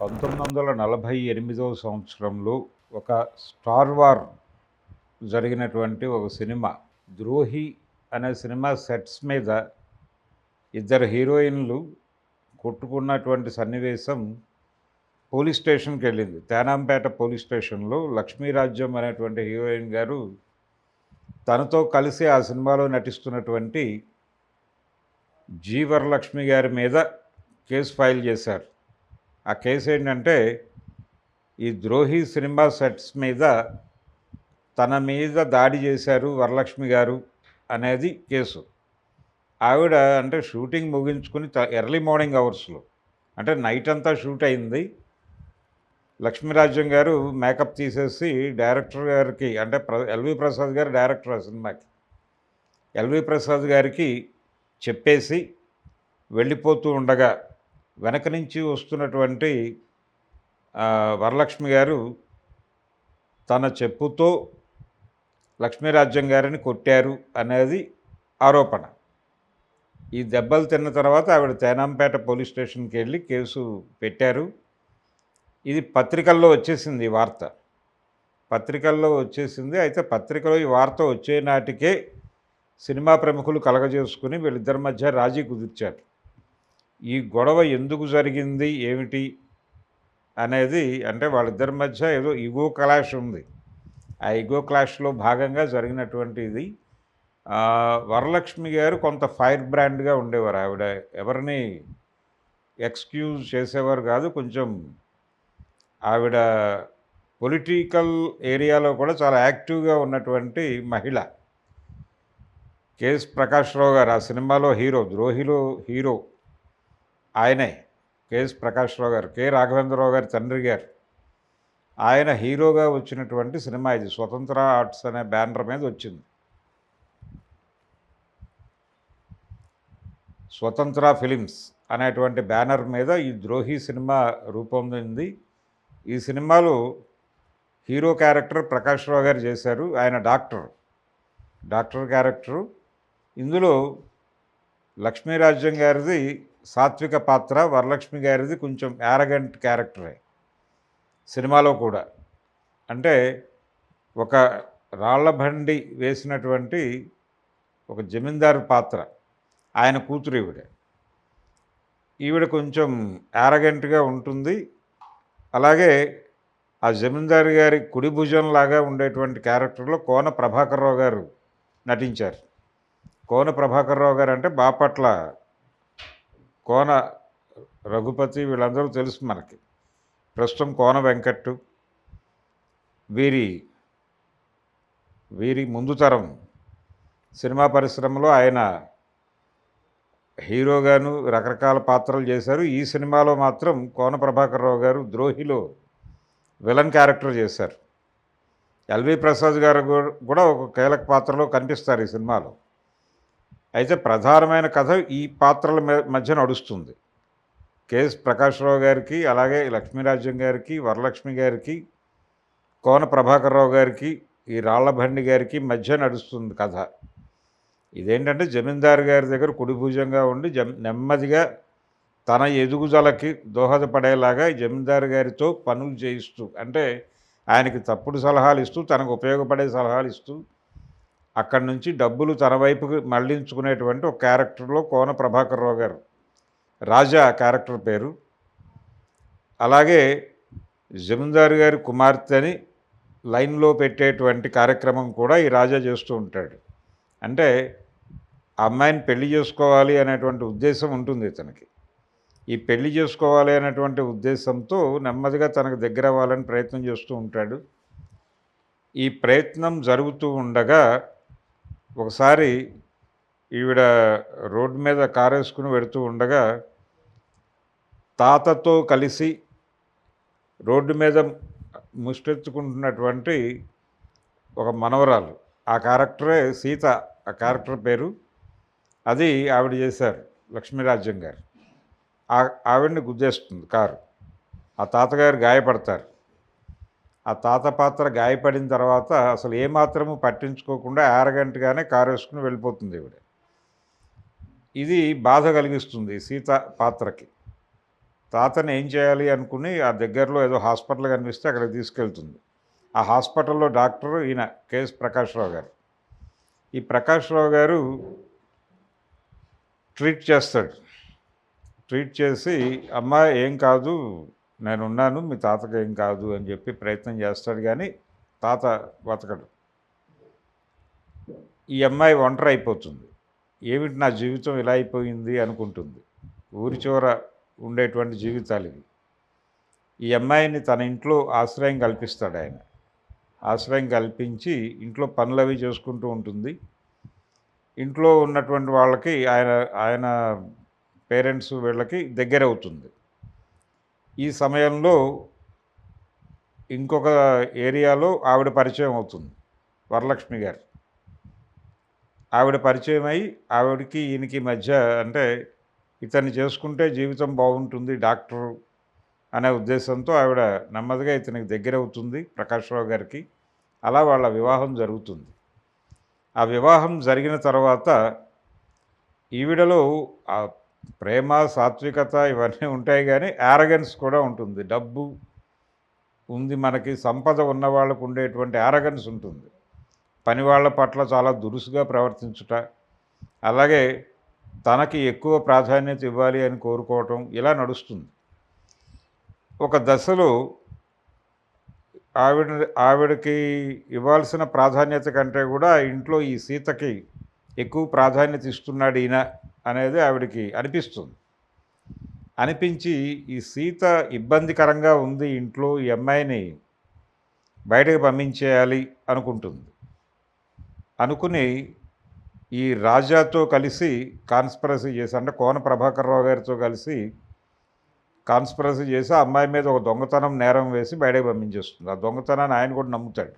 పంతొమ్మిది వందల నలభై ఎనిమిదవ సంవత్సరంలో ఒక స్టార్ వార్ జరిగినటువంటి ఒక సినిమా ద్రోహి అనే సినిమా సెట్స్ మీద ఇద్దరు హీరోయిన్లు కొట్టుకున్నటువంటి సన్నివేశం పోలీస్ స్టేషన్కి వెళ్ళింది. తేనాంపేట పోలీస్ స్టేషన్లో లక్ష్మీరాజ్యం అనేటువంటి హీరోయిన్ గారు తనతో కలిసి ఆ సినిమాలో నటిస్తున్నటువంటి జీవరలక్ష్మి గారి మీద కేసు ఫైల్ చేశారు. ఆ కేసు ఏంటంటే ఈ ద్రోహి సినిమా సెట్స్ మీద తన మీద దాడి చేశారు వరలక్ష్మి గారు అనేది కేసు. ఆవిడ అంటే షూటింగ్ ముగించుకుని ఎర్లీ మార్నింగ్ అవర్స్లో అంటే నైట్ అంతా షూట్ అయింది. లక్ష్మీరాజ్యం గారు మేకప్ తీసేసి డైరెక్టర్ గారికి అంటే ప్ర ఎల్వి ప్రసాద్ గారు డైరెక్టర్ ఆ సినిమాకి. ఎల్వి ప్రసాద్ గారికి చెప్పేసి వెళ్ళిపోతూ ఉండగా వెనక నుంచి వస్తున్నటువంటి వరలక్ష్మి గారు తన చెప్పుతో లక్ష్మీరాజ్యం గారిని కొట్టారు అనేది ఆరోపణ. ఈ దెబ్బలు తిన్న తర్వాత ఆవిడ తేనాంపేట పోలీస్ స్టేషన్కి వెళ్ళి కేసు పెట్టారు. ఇది పత్రికల్లో వచ్చేసింది ఈ వార్త. పత్రికల్లో వచ్చేసింది. అయితే పత్రికలో ఈ వార్త వచ్చే నాటికే సినిమా ప్రముఖులు కలగజేసుకుని వీళ్ళిద్దరి మధ్య రాజీ కుదిర్చారు. ఈ గొడవ ఎందుకు జరిగింది? ఏమిటి? అనేది అంటే వాళ్ళిద్దరి మధ్య ఏదో ఇగో క్లాష్ ఉంది. ఆ ఇగో క్లాష్లో భాగంగా జరిగినటువంటి ఇది వరలక్ష్మి గారు కొంత ఫైర్ బ్రాండ్గా ఉండేవారు. ఆవిడ ఎవరిని ఎక్స్క్యూజ్ చేసేవారు కాదు. కొంచెం ఆవిడ పొలిటికల్ ఏరియాలో కూడా చాలా యాక్టివ్గా ఉన్నటువంటి మహిళ. కేఎస్ ప్రకాశ్రావు గారు ఆ సినిమాలో హీరో ద్రోహిలో హీరో. ఆయనే కేఎస్ ప్రకాశ్రావు గారు కె. రాఘవేంద్రరావు గారి తండ్రి గారు. ఆయన హీరోగా వచ్చినటువంటి సినిమా ఇది. స్వతంత్ర ఆర్ట్స్ అనే బ్యానర్ మీద వచ్చింది. స్వతంత్ర ఫిలిమ్స్ అనేటువంటి బ్యానర్ మీద ఈ ద్రోహి సినిమా రూపొందింది. ఈ సినిమాలో హీరో క్యారెక్టర్ ప్రకాష్ రావు గారు చేశారు. ఆయన డాక్టర్ డాక్టర్ క్యారెక్టరు. ఇందులో లక్ష్మీరాజ్యం గారిది సాత్విక పాత్ర వరలక్ష్మి గారిది కొంచెం యారగెంట్ క్యారెక్టరే సినిమాలో కూడా. అంటే ఒక రాళ్ళ బండి వేసినటువంటి ఒక జమీందారు పాత్ర. ఆయన కూతురు ఈవిడ. ఈవిడ కొంచెం యారగెంట్గా ఉంటుంది. అలాగే ఆ జమీందారు గారి కుడి భుజంలాగా ఉండేటువంటి క్యారెక్టర్లో కోన ప్రభాకర్రావు గారు నటించారు. కోన ప్రభాకర్రావు గారు అంటే బాపట్ల కోన రఘుపతి వీళ్ళందరూ తెలుసు మనకి. ప్రస్తుతం కోన వెంకట్టు వీరి వీరి ముందు తరం సినిమా పరిశ్రమలో ఆయన హీరోగాను రకరకాల పాత్రలు చేశారు. ఈ సినిమాలో మాత్రం కోన ప్రభాకర్రావు గారు ద్రోహిలో విలన్ క్యారెక్టర్ చేశారు. ఎల్వి ప్రసాద్ గారు కూడా ఒక కీలక పాత్రలో కనిపిస్తారు ఈ సినిమాలో. అయితే ప్రధానమైన కథ ఈ పాత్రల మధ్య నడుస్తుంది. కేఎస్ ప్రకాశ్రావు గారికి అలాగే లక్ష్మీరాజ్యం గారికి వరలక్ష్మి గారికి కోన ప్రభాకర్రావు గారికి ఈ రాళ్ళభండి గారికి మధ్య నడుస్తుంది కథ. ఇదేంటంటే జమీందారు గారి దగ్గర కుడి భుజంగా ఉండి జమ్ నెమ్మదిగా తన ఎదుగుదలకి దోహదపడేలాగా జమీందారు గారితో పనులు చేయిస్తూ అంటే ఆయనకి తప్పుడు సలహాలు ఇస్తూ తనకు ఉపయోగపడే సలహాలు ఇస్తూ అక్కడి నుంచి డబ్బులు తన వైపుకి మళ్ళించుకునేటువంటి ఒక క్యారెక్టర్లో కోన ప్రభాకర్రావు గారు. రాజా క్యారెక్టర్ పేరు. అలాగే జమీందారు గారి కుమార్తెని లైన్లో పెట్టేటువంటి కార్యక్రమం కూడా ఈ రాజా చేస్తూ ఉంటాడు. అంటే అమ్మాయిని పెళ్ళి చేసుకోవాలి అనేటువంటి ఉద్దేశం ఉంటుంది ఇతనికి. ఈ పెళ్ళి చేసుకోవాలి అనేటువంటి ఉద్దేశంతో నెమ్మదిగా తనకు దగ్గర అవ్వాలని ప్రయత్నం చేస్తూ ఉంటాడు. ఈ ప్రయత్నం జరుగుతూ ఉండగా ఒకసారి ఈవిడ రోడ్డు మీద కారు వేసుకుని వెడుతూ ఉండగా తాతతో కలిసి రోడ్డు మీద ముష్టెత్తుకుంటున్నటువంటి ఒక మనవరాలు. ఆ క్యారెక్టరే సీత ఆ క్యారెక్టర్ పేరు. అది ఆవిడ చేశారు లక్ష్మీరాజ్యం గారు. ఆవిడని గుద్దేస్తుంది కారు. ఆ తాతగారు గాయపడతారు. ఆ తాత పాత్ర గాయపడిన తర్వాత అసలు ఏమాత్రము పట్టించుకోకుండా అరగంటగానే కారు వేసుకుని వెళ్ళిపోతుంది ఈవిడ. ఇది బాధ కలిగిస్తుంది సీత పాత్రకి. తాతని ఏం చేయాలి అనుకుని ఆ దగ్గరలో ఏదో హాస్పిటల్ కనిపిస్తే అక్కడికి తీసుకెళ్తుంది. ఆ హాస్పిటల్లో డాక్టర్ ఈయన కేఎస్ ప్రకాశ్రావు గారు. ఈ ప్రకాశ్రావు గారు ట్రీట్ చేస్తాడు. ట్రీట్ చేసి అమ్మ ఏం కాదు నేనున్నాను మీ తాతకి ఏం కాదు అని చెప్పి ప్రయత్నం చేస్తాడు కానీ తాత బతకడు. ఈ అమ్మాయి ఒంటరి అయిపోతుంది. ఏమిటి నా జీవితం ఇలా అయిపోయింది అనుకుంటుంది. ఊరి చివర ఉండేటువంటి జీవితాలు ఇవి. ఈ అమ్మాయిని తన ఇంట్లో ఆశ్రయం కల్పిస్తాడు ఆయన. ఆశ్రయం కల్పించి ఇంట్లో పనులు అవి చేసుకుంటూ ఉంటుంది. ఇంట్లో ఉన్నటువంటి వాళ్ళకి ఆయన ఆయన పేరెంట్స్ వీళ్ళకి దగ్గర అవుతుంది ఈ సమయంలో ఇంకొక ఏరియాలో ఆవిడ పరిచయం అవుతుంది వరలక్ష్మి గారు. ఆవిడ పరిచయం అయి ఆవిడకి ఈయనకి మధ్య అంటే ఇతన్ని చేసుకుంటే జీవితం బాగుంటుంది డాక్టర్ అనే ఉద్దేశంతో ఆవిడ నెమ్మదిగా ఇతనికి దగ్గర అవుతుంది ప్రకాశ్రావు గారికి. అలా వాళ్ళ వివాహం జరుగుతుంది. ఆ వివాహం జరిగిన తర్వాత ఈవిడలో ప్రేమ సాత్వికత ఇవన్నీ ఉంటాయి కానీ యారగెన్స్ కూడా ఉంటుంది. డబ్బు ఉంది మనకి సంపద ఉన్న వాళ్ళకు ఉండేటువంటి యారగన్స్ ఉంటుంది. పని వాళ్ళ పట్ల చాలా దురుసుగా ప్రవర్తించుట. అలాగే తనకి ఎక్కువ ప్రాధాన్యత ఇవ్వాలి అని కోరుకోవటం ఇలా నడుస్తుంది. ఒక దశలో ఆవిడ ఆవిడకి ఇవ్వాల్సిన ప్రాధాన్యత కంటే కూడా ఇంట్లో ఈ సీతకి ఎక్కువ ప్రాధాన్యత ఇస్తున్నాడు ఈయన. అనేది ఆవిడకి అనిపిస్తుంది. అనిపించి ఈ సీత ఇబ్బందికరంగా ఉంది ఇంట్లో ఈ అమ్మాయిని బయటకు పంపించేయాలి అనుకుంటుంది. అనుకుని ఈ రాజాతో కలిసి కాన్స్పరసీ చేసి అంటే కోన ప్రభాకర్ రావు గారితో కలిసి కాన్స్పరసీ చేసి ఆ అమ్మాయి మీద ఒక దొంగతనం నేరం వేసి బయటకు పంపించేస్తుంది. ఆ దొంగతనాన్ని ఆయన కూడా నమ్ముతాడు.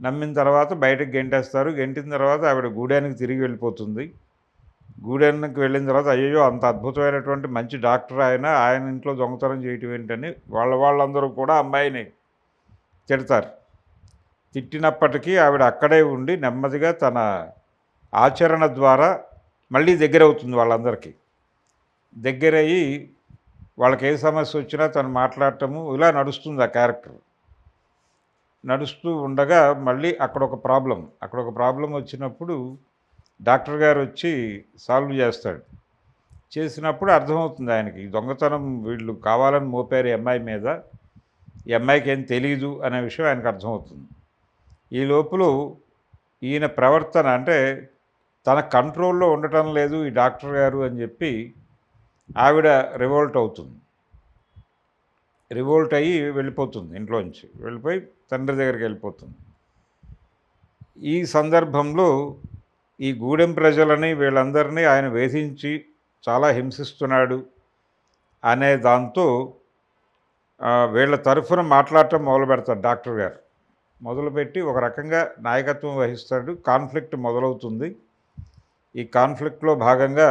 నమ్మిన తర్వాత బయటకు గెంటేస్తారు. గెంటిన తర్వాత ఆవిడ గూడానికి తిరిగి వెళ్ళిపోతుంది. గూడెన్కి వెళ్ళిన తర్వాత అయ్యో అంత అద్భుతమైనటువంటి మంచి డాక్టర్ ఆయన ఆయన ఇంట్లో దొంగతనం చేయటం ఏంటని వాళ్ళ వాళ్ళందరూ కూడా అమ్మాయిని తిడతారు. తిట్టినప్పటికీ ఆవిడ అక్కడే ఉండి నెమ్మదిగా తన ఆచరణ ద్వారా మళ్ళీ దగ్గర అవుతుంది వాళ్ళందరికీ. దగ్గరయ్యి వాళ్ళకి ఏ సమస్య వచ్చినా తను మాట్లాడటము ఇలా నడుస్తుంది ఆ క్యారెక్టర్. నడుస్తూ ఉండగా మళ్ళీ అక్కడ ఒక ప్రాబ్లం అక్కడ ఒక ప్రాబ్లం వచ్చినప్పుడు డాక్టర్ గారు వచ్చి సాల్వ్ చేస్తాడు. చేసినప్పుడు అర్థమవుతుంది ఆయనకి. దొంగతనం వీళ్ళు కావాలని మోపారు అమ్మాయి మీద. ఈ అమ్మాయికి ఏం తెలీదు అనే విషయం ఆయనకు అర్థమవుతుంది. ఈ లోపల ఈయన ప్రవర్తన అంటే తన కంట్రోల్లో ఉండటం లేదు ఈ డాక్టర్ గారు అని చెప్పి ఆవిడ రివోల్ట్ అవుతుంది. రివోల్ట్ అయ్యి వెళ్ళిపోతుంది ఇంట్లోంచి. వెళ్ళిపోయి తండ్రి దగ్గరికి వెళ్ళిపోతుంది. ఈ సందర్భంలో ఈ గూడెం ప్రజలని వీళ్ళందరినీ ఆయన వేధించి చాలా హింసిస్తున్నాడు అనే దాంతో వీళ్ళ తరఫున మాట్లాడటం మొదలు పెడతాడు డాక్టర్ గారు. మొదలుపెట్టి ఒక రకంగా నాయకత్వం వహిస్తాడు. కాన్ఫ్లిక్ట్ మొదలవుతుంది. ఈ కాన్ఫ్లిక్ట్లో భాగంగా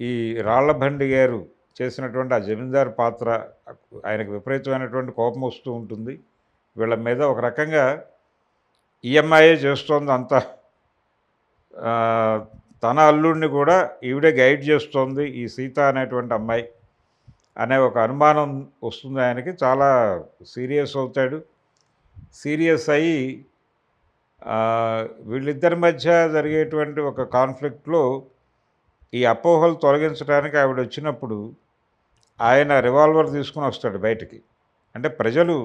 ఈ రాళ్ళబండి గారు చేసినటువంటి ఆ జమీందారు పాత్ర ఆయనకు విపరీతమైనటువంటి కోపం వస్తూ ఉంటుంది. వీళ్ళ మీద ఒక రకంగా ఈఎంఐఏ చేస్తోంది అంతా తన అల్లుడిని కూడా ఈవిడే గైడ్ చేస్తోంది ఈ సీత అనేటువంటి అమ్మాయి అనే ఒక అనుమానం వస్తుంది ఆయనకి. చాలా సీరియస్ అవుతాడు. సీరియస్ అయ్యి వీళ్ళిద్దరి మధ్య జరిగేటువంటి ఒక కాన్ఫ్లిక్ట్లో ఈ అపోహలు తొలగించడానికి ఆవిడ వచ్చినప్పుడు ఆయన రివాల్వర్ తీసుకుని వస్తాడు బయటికి. అంటే ప్రజలు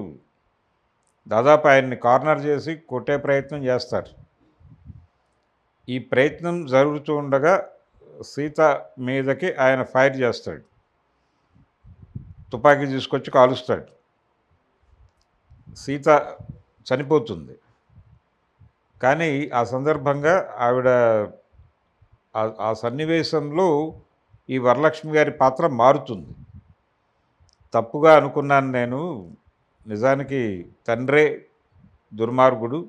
దాదాపు ఆయన్ని కార్నర్ చేసి కొట్టే ప్రయత్నం చేస్తారు. ఈ ప్రయత్నం జరుగుతూ ఉండగా సీత మీదకి ఆయన ఫైర్ చేస్తాడు. తుపాకీ తీసుకొచ్చి కాలుస్తాడు. సీత చనిపోతుంది. కానీ ఆ సందర్భంగా ఆవిడ ఆ- సన్నివేశంలో ఈ వరలక్ష్మి గారి పాత్ర మారుతుంది. తప్పుగా అనుకున్నాను నేను. నిజానికి తండ్రే దుర్మార్గుడు.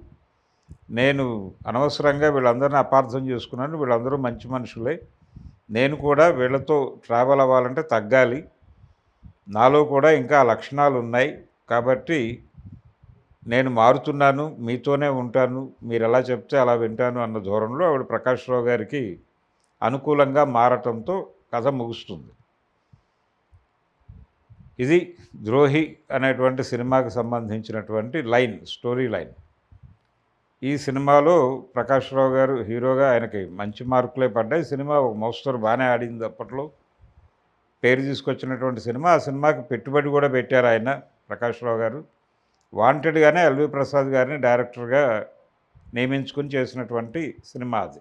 నేను అనవసరంగా వీళ్ళందరినీ అపార్థం చేసుకున్నాను. వీళ్ళందరూ మంచి మనుషులే. నేను కూడా వీళ్ళతో ట్రావెల్ అవ్వాలంటే తగ్గాలి. నాలో కూడా ఇంకా లక్షణాలు ఉన్నాయి. కాబట్టి నేను మారుతున్నాను. మీతోనే ఉంటాను. మీరు ఎలా చెప్తే అలా వింటాను అన్న ధోరణిలో ఆవిడ ప్రకాశ్రావు గారికి అనుకూలంగా మారటంతో కథ ముగుస్తుంది. ఇది ద్రోహి అనేటువంటి సినిమాకు సంబంధించినటువంటి లైన్ స్టోరీ లైన్. ఈ సినిమాలో ప్రకాష్ రావు గారు హీరోగా ఆయనకి మంచి మార్కులే పడ్డాయి. సినిమా ఒక మోస్తరు బాగానే ఆడింది అప్పట్లో. పేరు తీసుకొచ్చినటువంటి సినిమా ఆ సినిమాకి పెట్టుబడి కూడా పెట్టారు ఆయన ప్రకాష్ రావు గారు వాంటెడ్గానే ఎల్వి ప్రసాద్ గారిని డైరెక్టర్గా నియమించుకుని చేసినటువంటి సినిమా అది.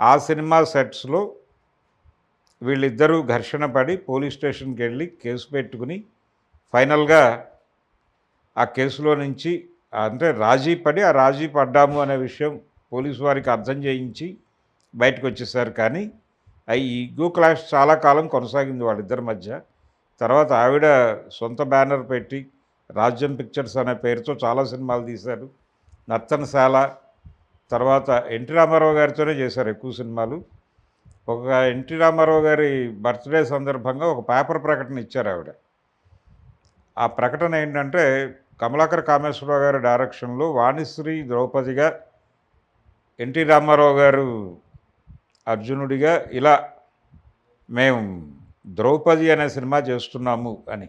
ఆ సినిమా సెట్స్లో వీళ్ళిద్దరూ ఘర్షణ పడి పోలీస్ స్టేషన్కి వెళ్ళి కేసు పెట్టుకుని ఫైనల్గా ఆ కేసులో నుంచి అంటే రాజీ పడి ఆ రాజీ పడ్డాము అనే విషయం పోలీసు వారికి అర్థం చేయించి బయటకు వచ్చేసారు కానీ ఆ ఈగో క్లాష్ చాలా కాలం కొనసాగింది వాళ్ళిద్దరి మధ్య. తర్వాత ఆవిడ సొంత బ్యానర్ పెట్టి రాజ్యం పిక్చర్స్ అనే పేరుతో చాలా సినిమాలు తీశారు. నర్తనశాల తర్వాత ఎన్టీ రామారావు గారితోనే చేశారు ఎక్కువ సినిమాలు. ఒక ఎన్టీ రామారావు గారి బర్త్డే సందర్భంగా ఒక పేపర్ ప్రకటన ఇచ్చారు ఆవిడ. ఆ ప్రకటన ఏంటంటే కమలాకర్ కామేశ్వరరావు గారి డైరెక్షన్లో వాణిశ్రీ ద్రౌపదిగా ఎన్టీ రామారావు గారు అర్జునుడిగా ఇలా మేము ద్రౌపది అనే సినిమా చేస్తున్నాము అని.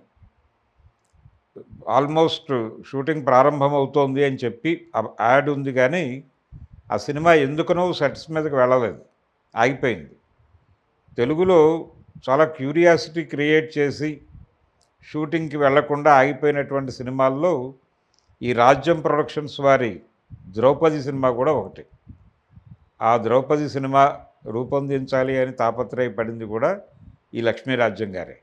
ఆల్మోస్ట్ షూటింగ్ ప్రారంభమవుతోంది అని చెప్పి యాడ్ ఉంది కానీ ఆ సినిమా ఎందుకనో సెట్స్ మీదకి వెళ్ళలేదు. ఆగిపోయింది. తెలుగులో చాలా క్యూరియాసిటీ క్రియేట్ చేసి షూటింగ్కి వెళ్ళకుండా ఆగిపోయినటువంటి సినిమాల్లో ఈ రాజ్యం ప్రొడక్షన్స్ వారి ద్రౌపది సినిమా కూడా ఒకటి. ఆ ద్రౌపది సినిమా రూపొందించాలి అని తాపత్రయపడింది కూడా ఈ లక్ష్మీరాజ్యం గారే.